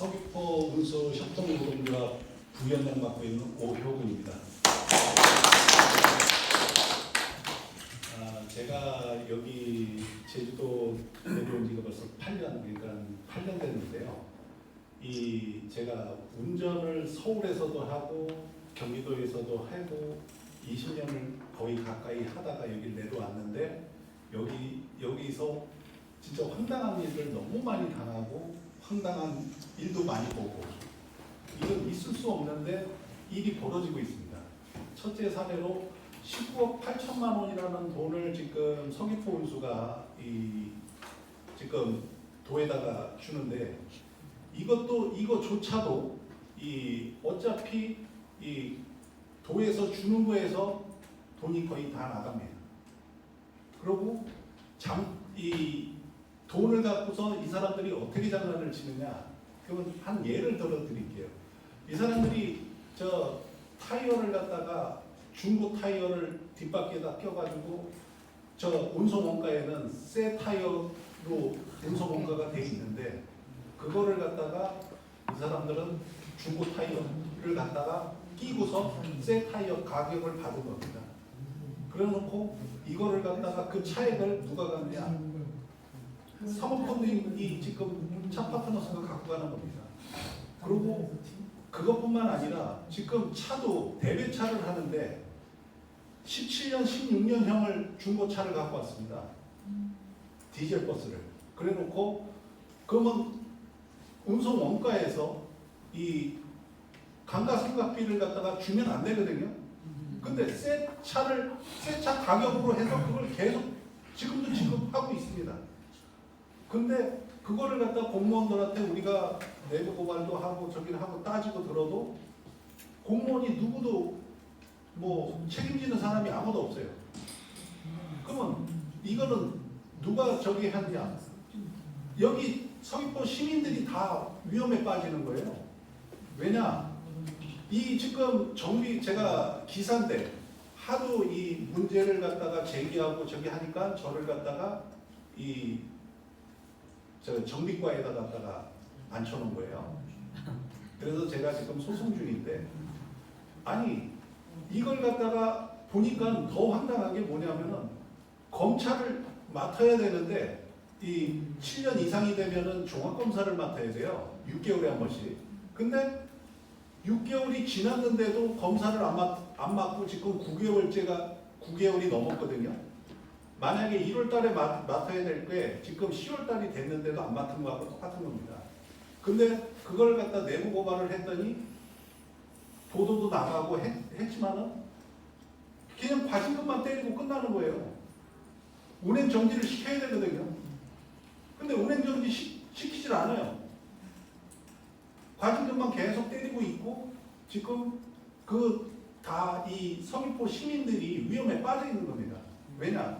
서귀포 운수 협동노동조합 부위원장 맡고 있는 오효근입니다. 아, 제가 여기 제주도 내려온 지가 벌써 8년, 그러니까 8년 됐는데요. 이 제가 운전을 서울에서도 하고 경기도에서도 하고 20년을 거의 가까이 하다가 여기 내려왔는데 여기 여기서 진짜 황당한 일을 너무 많이 당하고 황당한 일도 많이 보고 이건 있을 수 없는데 일이 벌어지고 있습니다. 첫째 사례로 19억 8천만 원이라는 돈을 지금 서귀포 운수가 이 지금 도에다가 주는데 이것도 이거조차도 이 어차피 이 도에서 주는 거에서 돈이 거의 다 나갑니다. 그리고 잠이 돈을 갖고서 이 사람들이 어떻게 장난을 치느냐? 그러면 한 예를 들어 드릴게요. 이 사람들이 저 타이어를 갖다가 중고 타이어를 뒷바퀴에다 껴가지고 저 운송 원가에는 새 타이어로 운송 원가가 돼 있는데 그거를 갖다가 이 사람들은 중고 타이어를 갖다가 끼고서 새 타이어 가격을 받은 겁니다. 그래놓고 이거를 갖다가 그 차액을 누가 갖느냐? 사모펀드이 지금 차 파트너스가 갖고 가는 겁니다. 그리고 그것뿐만 아니라 지금 차도 대배차를 하는데 17년, 16년형을 중고차를 갖고 왔습니다. 디젤 버스를. 그래 놓고 그러면 운송 원가에서 이 감가상각비를 갖다가 주면 안 되거든요. 근데 새 차를 새 차 가격으로 해서 그걸 계속 지금도 지급하고 있습니다. 근데 그거를 갖다 공무원들한테 우리가 내부 고발도 하고 저기를 하고 따지고 들어도 공무원이 누구도 뭐 책임지는 사람이 아무도 없어요. 그러면 이거는 누가 저기 하느냐? 여기 서귀포 시민들이 다 위험에 빠지는 거예요. 왜냐? 이 지금 정비 제가 기사인데 하도 이 문제를 갖다가 제기하고 저기 하니까 저를 갖다가 이 저 정비과에다 갖다가 앉혀놓은 거예요. 그래서 제가 지금 소송 중인데 아니 이걸 갖다가 보니까 더 황당한 게 뭐냐면은 검찰을 맡아야 되는데 이 7년 이상이 되면은 종합검사를 맡아야 돼요. 6개월에 한 번씩. 근데 6개월이 지났는데도 검사를 안, 맡, 안 맡고 지금 9개월째가 9개월이 넘었거든요. 만약에 1월 달에 맡, 맡아야 될 게 지금 10월 달이 됐는데도 안 맡은 거하고 똑같은 겁니다. 근데 그걸 갖다 내부 고발을 했더니 보도도 나가고 했, 했지만은 그냥 과징금만 때리고 끝나는 거예요. 운행 정지를 시켜야 되거든요. 근데 운행 정지 시, 시키질 않아요. 과징금만 계속 때리고 있고 지금 그 다 이 서귀포 시민들이 위험에 빠져 있는 겁니다. 왜냐?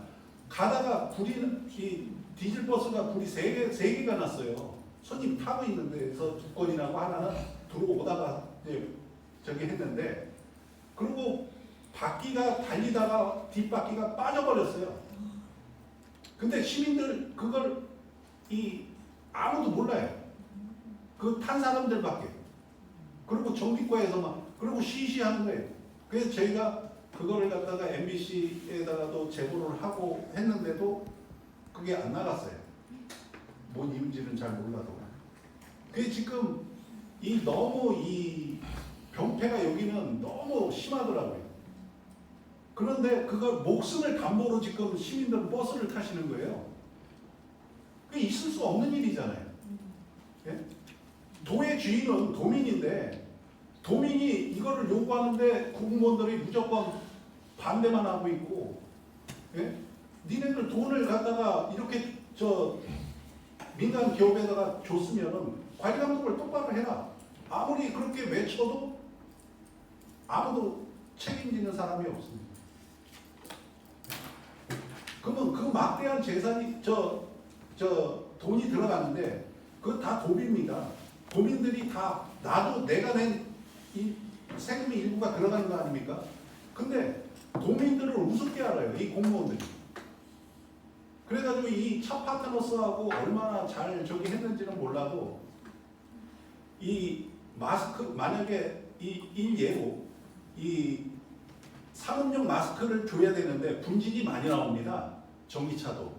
가다가 불이 이 디젤 버스가 불이 세 개 세 개가 났어요. 손님 타고 있는 데서 두 건이나고 하나는 들어오다가 이제 저기 했는데 그리고 바퀴가 달리다가 뒷바퀴가 빠져버렸어요. 근데 시민들 그걸 이 아무도 몰라요. 그 탄 사람들밖에. 그리고 정비과에서만 그리고 시시하는 거예요. 그래서 저희가 그거를 갖다가 MBC에다가도 제보를 하고 했는데도 그게 안 나갔어요. 뭔 이유인지는 잘 몰라도. 그게 지금 이 너무 이 병폐가 여기는 너무 심하더라고요. 그런데 그걸 목숨을 담보로 지금 시민들은 버스를 타시는 거예요. 그게 있을 수 없는 일이잖아요. 예? 도의 주인은 도민인데 도민이 이거를 요구하는데 공무원들이 무조건 반대만 하고 있고 예? 니네들 돈을 갖다가 이렇게 저 민간 기업에다가 줬으면은 관리 감독을 똑바로 해라. 아무리 그렇게 외쳐도 아무도 책임지는 사람이 없습니다. 그러면 그 막대한 재산이 저, 저 돈이 들어가는데 그거 다 도비입니다. 도민들이 다 나도 내가 낸 이 세금의 일부가 들어가는 거 아닙니까? 근데 도민들을 우습게 알아요. 이 공무원들이. 그래가지고 이 차 파트너스하고 얼마나 잘 저기 했는지는 몰라도 이 마스크 만약에 이 일예로 이 산업용 마스크를 줘야 되는데 분진이 많이 나옵니다. 전기차도.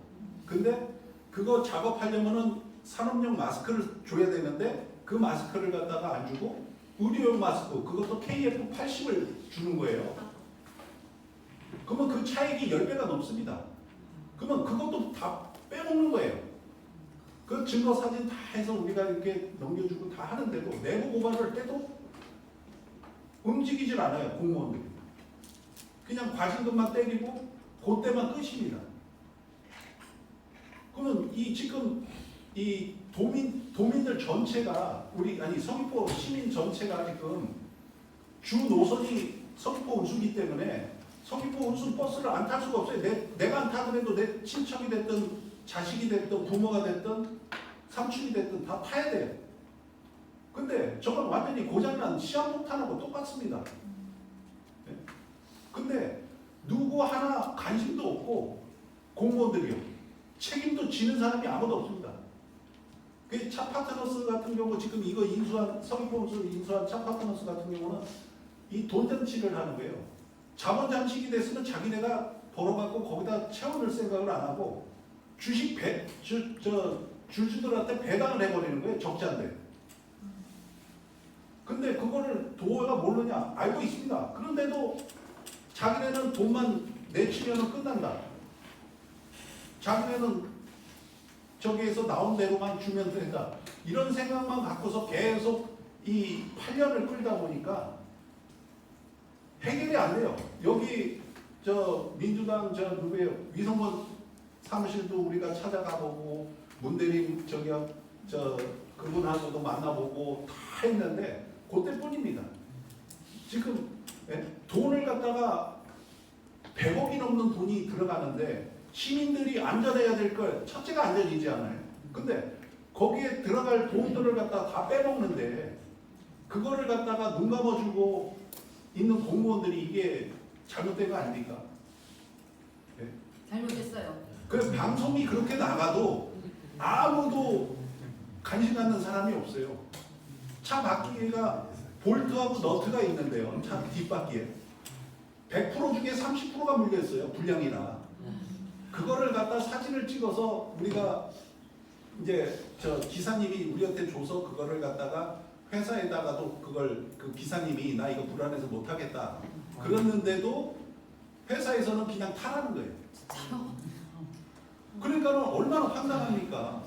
근데 그거 작업하려면은 산업용 마스크를 줘야 되는데 그 마스크를 갖다가 안 주고 의료용 마스크 그것도 KF80을 주는 거예요. 그러면 그 차익이 10배가 넘습니다. 그러면 그것도 다 빼먹는 거예요. 그 증거 사진 다 해서 우리가 이렇게 넘겨주고 다 하는데도 내부 고발을 해도 움직이질 않아요 공무원들이. 그냥 과징금만 때리고 그때만 끝입니다. 그러면 이 지금 이 도민 도민들 전체가 우리 아니 서귀포 시민 전체가 지금 주 노선이 서귀포 운수기 때문에 서귀포 운수 버스를 안 탈 수가 없어요. 내, 내가 안 타더라도 내 친척이 됐든 자식이 됐든 부모가 됐든 삼촌이 됐든 다 타야 돼요. 근데 저건 완전히 고장난 거 똑같습니다. 네? 근데 누구 하나 관심도 없고 공무원들이요. 책임도 지는 사람이 아무도 없습니다. 그 차 파트너스 같은 경우 지금 이거 인수한 서귀포운수 인수한 차 파트너스 같은 경우는 이돈 잔치를 하는 거예요. 자본 잠식이 됐으면 자기네가 벌어갖고 거기다 채워넣을 생각을 안 하고 주식 배, 주, 저, 주주들한테 배당을 해버리는 거예요. 적자인데. 근데 그거를 도어가 모르냐? 알고 있습니다. 그런데도 자기네는 돈만 내치면 끝난다. 자기네는 저기에서 나온 대로만 주면 된다. 이런 생각만 갖고서 계속 이 8년을 끌다 보니까 해결이 안 돼요. 여기 저 민주당 저 누구예요? 위성원 사무실도 우리가 찾아가 보고 문대림 저기요 저 그분하고도 만나보고 다 했는데 그때뿐입니다. 지금 예? 돈을 갖다가 100억이 넘는 돈이 들어가는데 시민들이 안전해야 될 걸 첫째가 안전이지 않아요. 근데 거기에 들어갈 돈들을 갖다가 다 빼먹는데 그거를 갖다가 눈 감아주고 있는 공무원들이 이게 잘못된 거 아닙니까? 잘못했어요. 그 방송이 그렇게 나가도 아무도 관심 갖는 사람이 없어요. 차 바퀴가 볼트하고 너트가 있는데요. 차 뒷바퀴에 100% 중에 30%가 물려 있어요. 불량이나. 그거를 갖다 사진을 찍어서 우리가 이제 저 기사님이 우리한테 줘서 그거를 갖다가 회사에다가도 그걸 그 기사님이 나 이거 불안해서 못 하겠다. 그랬는데도 회사에서는 그냥 타라는 거예요. 그러니까는 얼마나 황당합니까?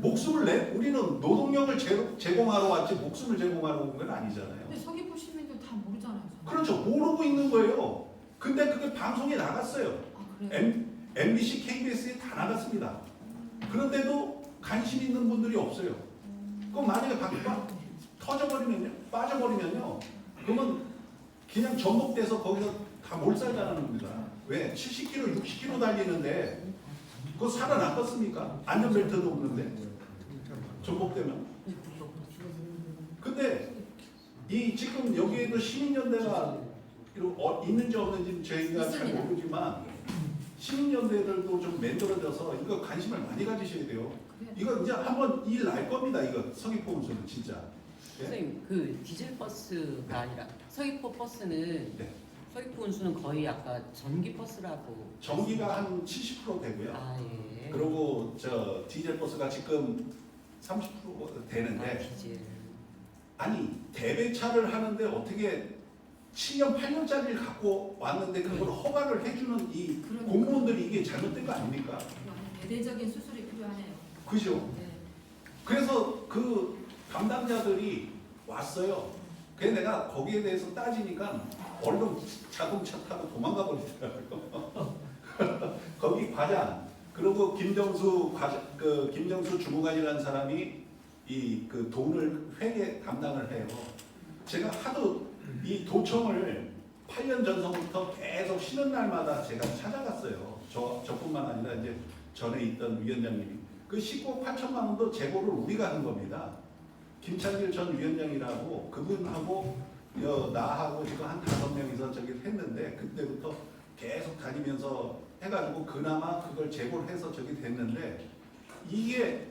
목숨을 내 우리는 노동력을 제, 제공하러 왔지 목숨을 제공하러 온 건 아니잖아요. 근데 서귀포 시민들 다 모르잖아요. 그렇죠. 모르고 있는 거예요. 근데 그게 방송에 나갔어요. 아 그래요? M, MBC, KBS에 다 나갔습니다. 그런데도 관심 있는 분들이 없어요. 그럼 만약에 빠, 터져버리면요, 빠져버리면요, 그러면 그냥 전복돼서 거기서 다 몰살당하는 겁니다. 왜? 70km, 60km 달리는데 그거 살아남겠습니까? 안전벨트도 없는데 전복되면. 근데 이 지금 여기에도 시민연대가 어, 있는지 없는지 저희가 잘. 모르지만 시민연대들도 좀 만들어져서 이거 관심을 많이 가지셔야 돼요. 이거 이제 한번 일 날 겁니다. 이거 서귀포 운수는 진짜. 예? 선생님 그 디젤 버스가 아니라 서귀포 버스는 네. 서귀포 운수는 거의 아까 전기 버스라고 전기가 한 70% 되고요. 아 예. 그리고 저 디젤 버스가 지금 30% 아, 되는데 디젤. 아니 대배차를 하는데 어떻게 7년 8년짜리를 갖고 왔는데 그걸 허가를 해주는 이 그러니까. 공무원들이 이게 잘못된 거 아닙니까? 대대적인 수술이 필요하네요. 그죠? 네. 그래서 그 담당자들이 왔어요. 그래 내가 거기에 대해서 따지니까 얼른 자동차 타고 도망가 버리더라고요. 거기 과장 그리고 김정수 과장 그 김정수 주무관이라는 사람이 이 그 돈을 회계 담당을 해요. 제가 하도 이 도청을 8년 전서부터 계속 쉬는 날마다 제가 찾아갔어요. 저 저뿐만 아니라 이제 전에 있던 위원장님이 그 10억 8천만 원도 재고를 우리가 한 겁니다. 김창길 전 위원장이라고 그분하고 여, 나하고 지금 한 다섯 명이서 저기 했는데 그때부터 계속 다니면서 해가지고 그나마 그걸 재고를 해서 저기 됐는데 이게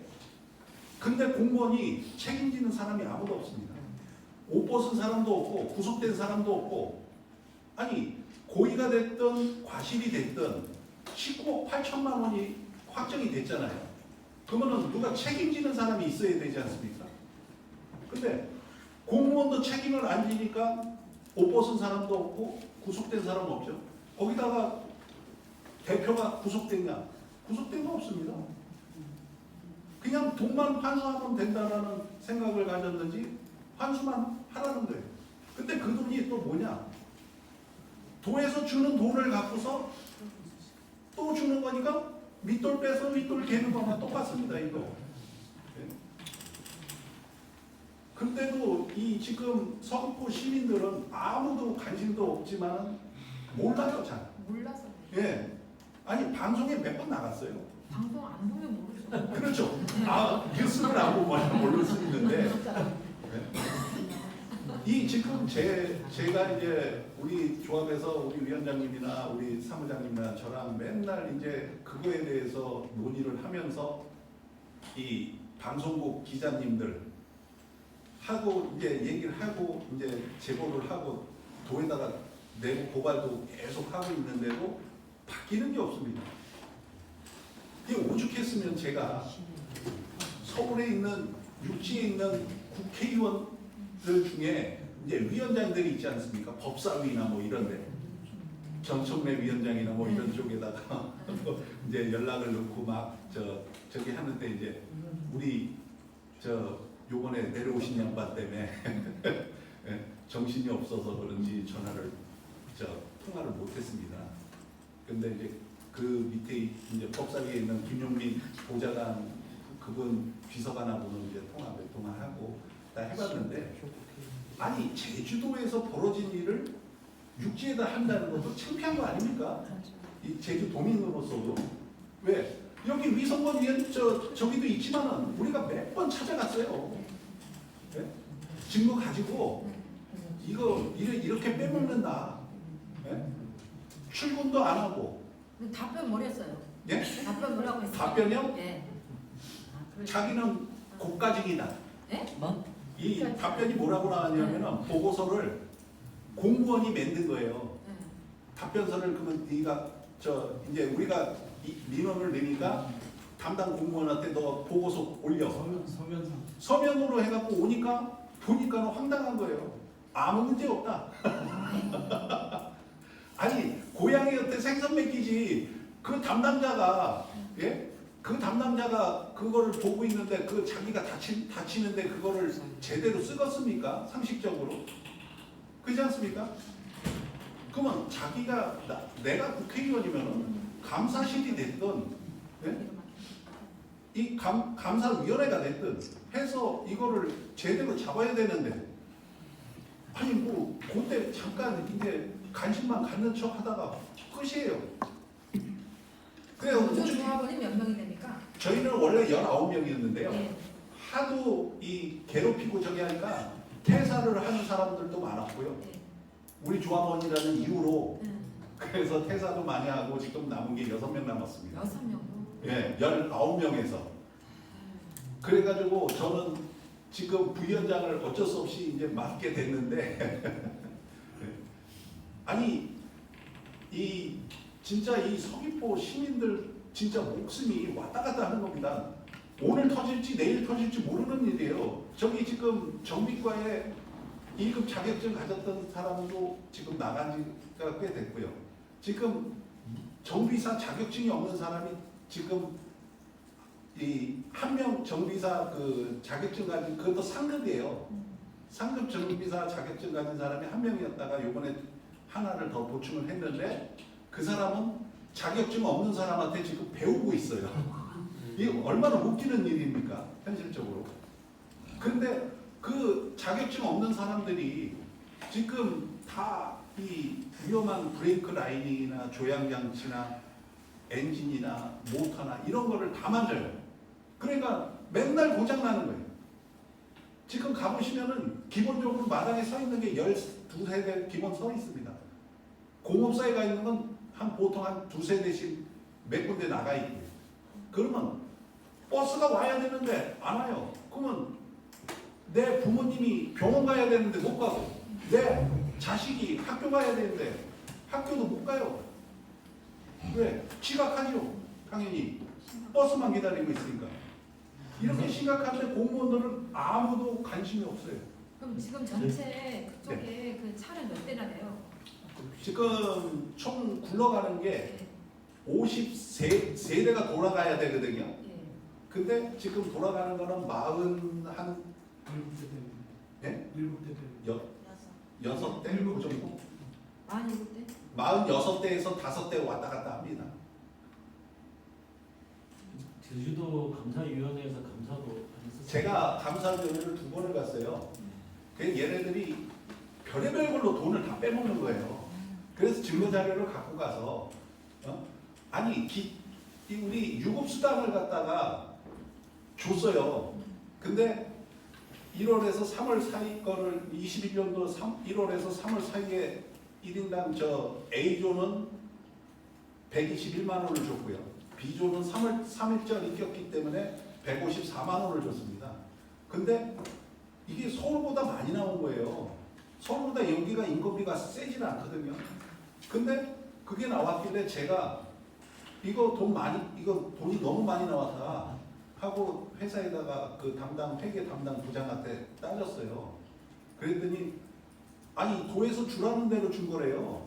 근데 공무원이 책임지는 사람이 아무도 없습니다. 옷 벗은 사람도 없고 구속된 사람도 없고 아니 고의가 됐든 과실이 됐든 19억 8천만 원이 확정이 됐잖아요. 그러면은 누가 책임지는 사람이 있어야 되지 않습니까? 근데 공무원도 책임을 안 지니까 옷 벗은 사람도 없고 구속된 사람 없죠. 거기다가 대표가 구속됐냐? 구속된 거 없습니다. 그냥 돈만 환수하면 된다라는 생각을 가졌는지 환수만 하라는 거예요. 근데 그 돈이 또 뭐냐? 도에서 주는 돈을 갖고서 또 주는 거니까 밑돌 빼서 윗돌 개는 거나 똑같습니다 이거. 예? 근데도 이 지금 서귀포 시민들은 아무도 관심도 없지만 몰라요 잘. 몰라서 예. 아니 방송에 몇 번 나갔어요. 방송 안 보면 모르죠. 그렇죠. 아 뉴스를 안 보면 모를 수 있는데 이 지금 제 제가 이제 우리 조합에서 우리 위원장님이나 우리 사무장님이나 저랑 맨날 이제 그거에 대해서 논의를 하면서 이 방송국 기자님들 하고 이제 얘기를 하고 이제 제보를 하고 도에다가 내부 고발도 계속 하고 있는데도 바뀌는 게 없습니다. 이게 오죽했으면 제가 서울에 있는 육지에 있는 국회의원들 중에 이제 위원장들이 있지 않습니까? 법사위나 뭐 이런데 정청래 위원장이나 뭐 이런 쪽에다가 이제 연락을 넣고 막 저 저기 하는데 이제 우리 저 요번에 내려오신 양반 때문에 예, 정신이 없어서 그런지 전화를 저 통화를 못했습니다. 근데 이제 그 밑에 이제 법사위에 있는 김용민 보좌관 그분 비서관하고는 이제 통화 몇 통화 하고 다 해봤는데 아니 제주도에서 벌어진 일을 육지에다 한다는 것도 창피한 거 아닙니까? 이 제주 도민으로서도 왜 여기 위성건 위원 저 저기도 있지만은 우리가 몇 번 찾아갔어요. 예? 증거 가지고 이거 이래- 이렇게 빼먹는다. 예? 출근도 안 하고 답변 뭐랬어요? 예? 답변 뭐라고 했어요? 답변이요? 예. 자기는 고가직이다. 뭐? 이 답변이 뭐라고 나왔냐면은 보고서를 공무원이 만든 거예요. 예. 답변서를 그러면 네가 저 이제 우리가 이 민원을 내니까 담당 공무원한테 너 보고서 올려 서면 서면상 서면으로 해갖고 오니까 보니까는 황당한 거예요. 아무 문제 없다. 아니 고양이 한테 생선 맡기지 그 담당자가 예? 그 담당자가 그거를 보고 있는데 그 자기가 다치, 다치는데 그거를 제대로 쓰겠습니까? 상식적으로 그렇지 않습니까? 그러면 자기가 나, 내가 국회의원이면은 감사실이 됐든 예? 이 감, 감사위원회가 됐든 해서 이거를 제대로 잡아야 되는데 아니 뭐 그때 잠깐 이제 관심만 갖는 척 하다가 끝이에요. 그래서 우주 우주- 조합원이 몇 명이 됩니까? 저희는 원래 19명이었는데요. 예. 하도 이 괴롭히고 저기 하니까 퇴사를 하는 사람들도 많았고요. 예. 우리 조합원이라는 이유로 예. 그래서 퇴사도 많이 하고 지금 남은 게 6명 남았습니다. 여섯 명도. 예, 19명에서. 그래가지고 저는 지금 부위원장을 어쩔 수 없이 이제 맡게 됐는데, 아니, 이, 진짜 이 서귀포 시민들 진짜 목숨이 왔다 갔다 하는 겁니다. 오늘 터질지 내일 터질지 모르는 일이에요. 저기 지금 정비과에 1급 자격증 가졌던 사람도 지금 나간 지가 꽤 됐고요. 지금 정비사 자격증이 없는 사람이 지금 이 한 명 정비사 그 자격증 가진 그것도 상급이에요. 상급 정비사 자격증 가진 사람이 한 명이었다가 요번에 하나를 더 보충을 했는데 그 사람은 자격증 없는 사람한테 지금 배우고 있어요. 이게 얼마나 웃기는 일입니까? 현실적으로. 근데 그 자격증 없는 사람들이 지금 다 이 위험한 브레이크 라인이나 조향 장치나 엔진이나 모터나 이런 거를 다 만져요. 그러니까 맨날 고장 나는 거예요. 지금 가보시면은 기본적으로 마당에 서 있는 게 12세 대 기본 서 있습니다. 공업사에 가 있는 건 한 보통 한 두세 대씩 몇 군데 나가 있고요. 그러면 버스가 와야 되는데 안 와요. 그러면 내 부모님이 병원 가야 되는데 못 가고 내 자식이 학교 가야 되는데 학교도 못 가요. 왜? 지각하죠. 당연히 버스만 기다리고 있으니까. 이렇게 심각한데 공무원들은 아무도 관심이 없어요. 그럼 지금 전체 그쪽에 그 차를 몇 대나 돼요? 지금 총 굴러가는 게 예. 53세대가 돌아가야 되거든요. 예. 근데 지금 돌아가는 거는 40 한 일곱 대 되는. 네? 일곱 대 되는. 여, 여섯 대그 정도? 만 일곱 대? 46대에서 5대 왔다 갔다 합니다. 제주도 감사위원회에서 감사도. 제가 감사위원회를 두 번을 갔어요. 그 얘네들이 별의별 걸로 돈을 다 빼먹는 거예요. 그래서 증거 자료를 갖고 가서 어? 아니 기, 이 우리 유급 수당을 갖다가 줬어요. 근데 1월에서 3월 사이 거를 21년도 3, 1월에서 3월 사이에 1인당 저 A조는 121만 원을 줬고요. B조는 3월 3일절 꼈기 때문에 154만 원을 줬습니다. 근데 이게 서울보다 많이 나온 거예요. 서울보다 여기가 인건비가 세지는 않거든요. 근데 그게 나왔길래 제가 이거 돈 많이 이거 돈이 너무 많이 나왔다 하고 회사에다가 그 담당 회계 담당 부장한테 따졌어요. 그랬더니 아니 도에서 주라는 대로 준 거래요.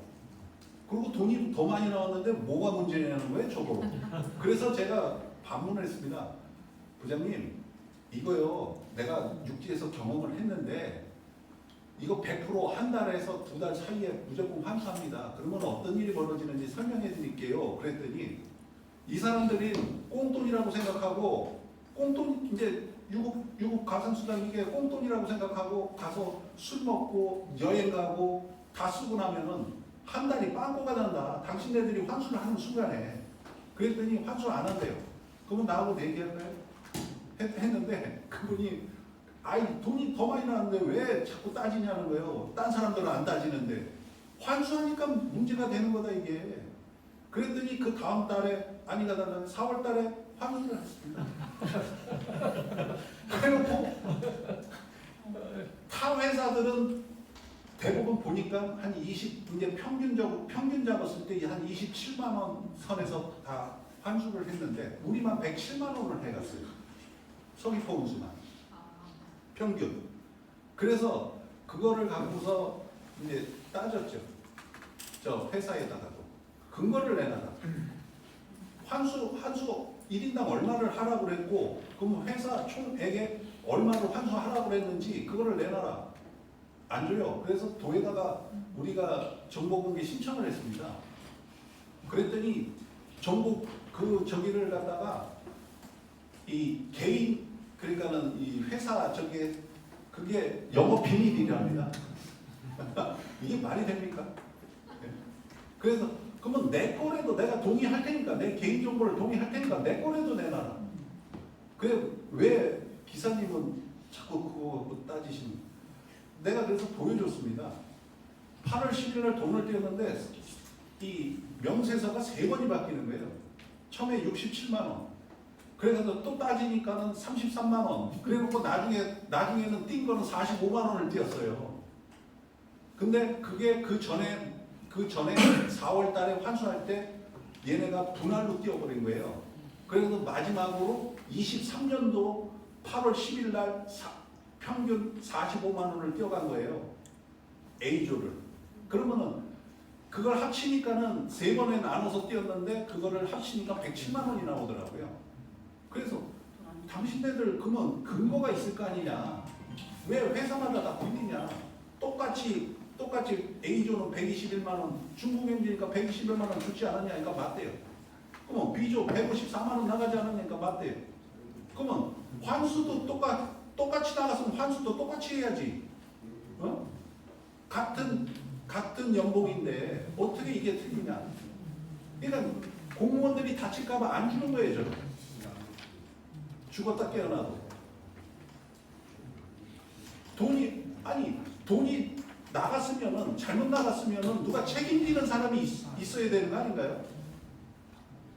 그리고 돈이 더 많이 나왔는데 뭐가 문제냐는 거예요, 저거. 그래서 제가 반문을 했습니다. 부장님, 이거요. 내가 육지에서 경험을 했는데 이거 100%한 달에서 두 달 사이에 무조건 환수합니다. 그러면 어떤 일이 벌어지는지 설명해 드릴게요. 그랬더니 이 사람들이 꽁돈이라고 생각하고 꽁돈 이제 유급 유급 가산수당 이게 꽁돈이라고 생각하고 가서 술 먹고 여행 가고 다 쓰고 나면은 한 달이 빵꾸가 난다. 당신네들이 환수를 하는 순간에 그랬더니 환수 안 한대요. 그러면 나하고 내기할까요? 했, 했는데 그분이 아이 돈이 더 많이 나는데 왜 자꾸 따지냐는 거예요. 딴 사람들은 안 따지는데 환수하니까 문제가 되는 거다 이게. 그랬더니 그 다음 달에 아니가 달라 4월 달에 환수를 했습니다. 그래놓고 타 회사들은 대부분 보니까 한 20, 이제 평균적으로, 평균 잡았을 때 한 27만 원 선에서 다 환수를 했는데 우리만 107만 원을 해갔어요. 서귀포 운수만. 아, 평균. 그래서 그거를 갖고서 이제 따졌죠. 저 회사에다가도. 근거를 내놔라. 환수, 환수 1인당 얼마를 하라고 그랬고, 그럼 회사 총액에 얼마를 환수하라고 그랬는지 그거를 내놔라. 안 줘요. 그래서 도에다가 우리가 정보공개 신청을 했습니다. 그랬더니 정보 그 저기를 갖다가 이 개인 그러니까는 이 회사 저게 그게 영업 비밀이랍니다. 이게 말이 됩니까? 예. 그래서 그러면 내 거래도 내가 동의할 테니까 내 개인 정보를 동의할 테니까 내 거래도 내놔라. 그왜 기사님은 자꾸 그거 따지시는? 내가 그래서 보여줬습니다. 8월 10일 날 돈을 떼었는데 이 명세서가 세 번이 바뀌는 거예요. 처음에 67만 원. 그래서 또 따지니까는 33만 원. 그래놓고 나중에 나중에는 띈 거는 45만 원을 띄었어요. 근데 그게 그 전에 그 전에 4월-달에 환수할 때 얘네가 분할로 띄어버린 거예요. 그래서 마지막으로 23년도 8월 10일 날 사- 평균 45만 원을 띄어간 거예요. A조를. 그러면은 그걸 합치니까는 세 번에 나눠서 띄었는데 그거를 합치니까 107만 원이 나오더라고요. 그래서 당신네들 그러면 근거가 있을 거 아니냐? 왜 회사마다 다 빌리냐? 똑같이 똑같이 A조는 121만 원, 중국행지니까 121만 원 주지 않았냐니까 맞대요. 그러면 B조 154만 원 나가지 않았냐니까 맞대요. 그러면 환수도 똑같 똑같이 나갔으면 환수도 똑같이 해야지. 어? 같은 같은 연봉인데 어떻게 이게 틀리냐? 그러니까 공무원들이 다칠까봐 안 주는 거예요, 저는. 죽었다 깨어나도. 돈이 아니 돈이 나갔으면은 잘못 나갔으면은 누가 책임지는 사람이 있, 있어야 되는 거 아닌가요?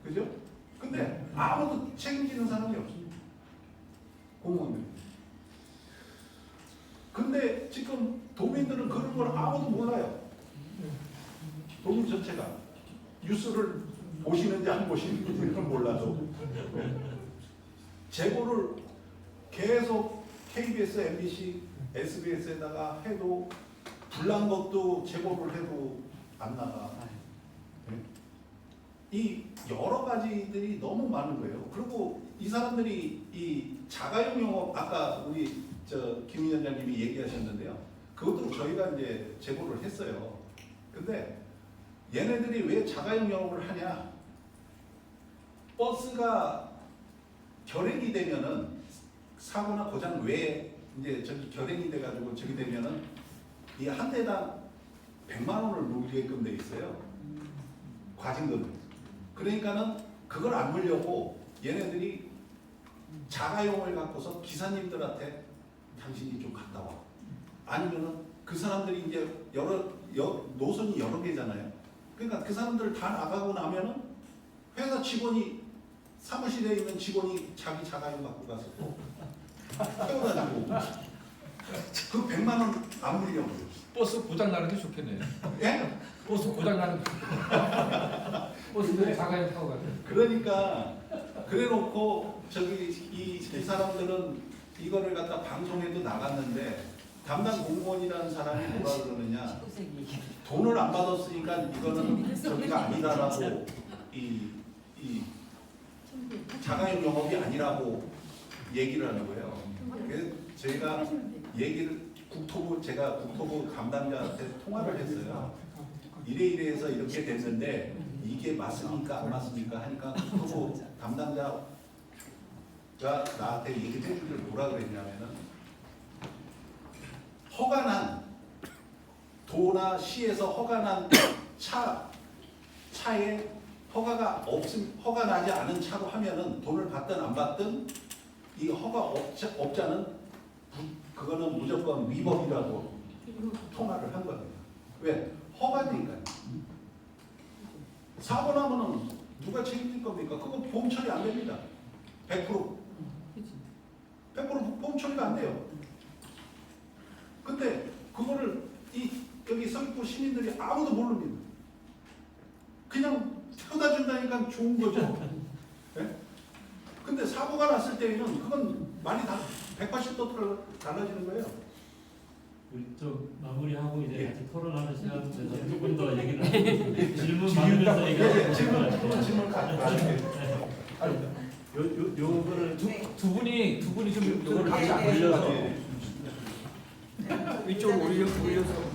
그죠? 근데 아무도 책임지는 사람이 없습니다. 공무원들. 근데 지금 도민들은 그런 걸 아무도 몰라요. 도민 전체가 뉴스를 보시는지 안 보시는지는 몰라도 제보를 계속 KBS, MBC, SBS에다가 해도 불난 것도 제보를 해도 안 나가. 이 여러 가지들이 너무 많은 거예요. 그리고 이 사람들이 이 자가용 영업 아까 우리 저김 위원장님이 얘기하셨는데요. 그것도 저희가 이제 제보를 했어요. 근데 얘네들이 왜 자가용 영업을 하냐? 버스가 결핵이 되면은 사고나 고장 외에 이제 저기 결핵이 돼가지고 저기 되면은 이 한 대당 100만 원을 물게끔 돼 있어요. 과징금. 그러니까는 그걸 안 물려고 얘네들이 자가용을 갖고서 기사님들한테 당신이 좀 갔다 와. 아니면은 그 사람들이 이제 여러 여, 노선이 여러 개잖아요. 그러니까 그 사람들 다 나가고 나면은 회사 직원이 사무실에 있는 직원이 자기 자가용 갖고 가서 또 태워다니고 그 100만 원안 물려고. 버스 고장 나는 게 좋겠네요. 예? 버스 고장 나는 게 좋겠네요. 버스들이 자가용 타고 가요. 그러니까 그래놓고 저기 이, 이 사람들은 이거를 갖다 방송에도 나갔는데 담당 공무원이라는 사람이 뭐라 그러느냐 19세기. 돈을 안 받았으니까 이거는 저기가 아니다라고 이, 이 자가용 영업이 아니라고 얘기를 하는 거예요. 그래서 제가 얘기를 국토부 제가 국토부 담당자한테 통화를 했어요. 이래 이래 해서 이렇게 됐는데 이게 맞습니까 안 맞습니까 하니까 국토부 담당자가 나한테 얘기를 해주길 뭐라 그랬냐면은 허가난 도나 시에서 허가난 차 차에 허가가 없음 허가 나지 않은 차로 하면은 돈을 받든 안 받든 이 허가 업자, 업자는 부- 그거는 무조건 위법이라고 통화를 한 겁니다. 왜? 허가니까요. 사고 나면은 누가 책임질 겁니까? 그거 보험 처리 안 됩니다. 100% 100% 보험 처리가 안 돼요. 근데 그거를 이 여기 서귀포 시민들이 아무도 모릅니다. 그냥 태워다 준다니까 좋은 거죠. 예? 근데 사고가 났을 때에는 그건 많이 다 180도 달라지는 거예요. 우리 좀 마무리하고 이제 예. 같이 토론하는 시간 돼서 조금 더 얘기를 하고 질문 받으면서 예, 얘기하는 예, 질문 질문 가져가세요. 요, 요, 요거를 두, 두 분이 두 분이 좀 요거를 같이 좀안 예. 이쪽으로 올려 올려서.